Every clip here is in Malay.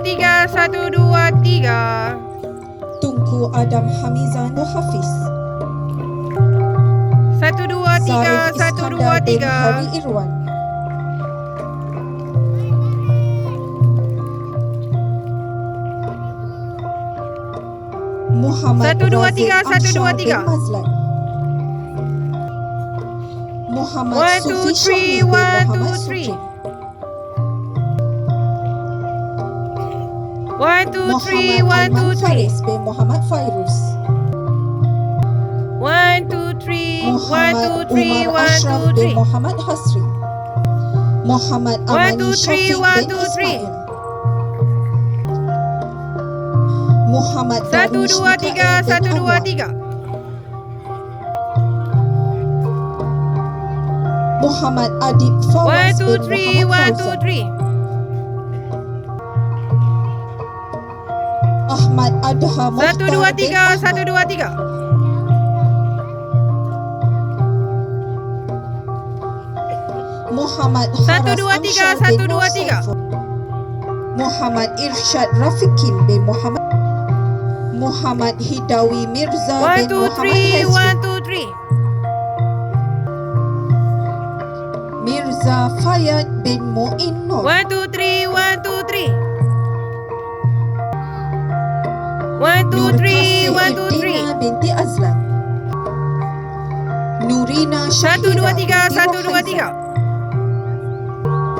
tiga, satu, dua, tiga. Tunku Adam Hamizan Hafiz Satu, dua, tiga, Zarif satu, Iskandar dua, bin tiga. Hari Irwan Muhammad Satu, dua, tiga, satu, dua, bin tiga. Mazlan Muhammad One, two, Sufi three, bin one, two, Muhammad three. One, two, three, one, two, three. Muhammad Fairuz One, two, three, one, two, three, one, two, three. Muhammad Hasri Muhammad Amani two, three, one, two, three. Muhammad Satu, dua, tiga, satu, dua, tiga. Muhammad Adib One, Fawaz two, bin three, one, two, three. Ahmad Adha Satu, dua, tiga, satu, dua, tiga. Muhammad Satu, dua, tiga, satu, dua, tiga. Muhammad Irsyad Rafiqin bin Muhammad Muhammad Hidawi Mirza One, bin two, Muhammad three, Hezri one, two, three. Mirza Fayad bin Muin Nur One, two, three, one, two, three. Two, three, one, two, three. Binti Azlan Nurina Satu, dua, tiga, satu, dua, tiga.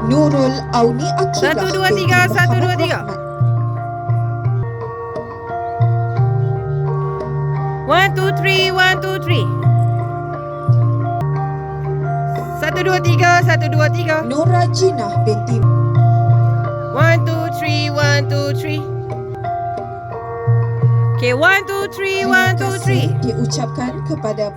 Nurul Auni Akilah Satu, dua, tiga, satu, dua, tiga. One, two, three, one, two, three. Satu, dua, tiga, satu, dua, tiga. Nora Jinah binti One, two, three, one, two, three. Okay, one, two, three, one, two, three. diucapkan kepada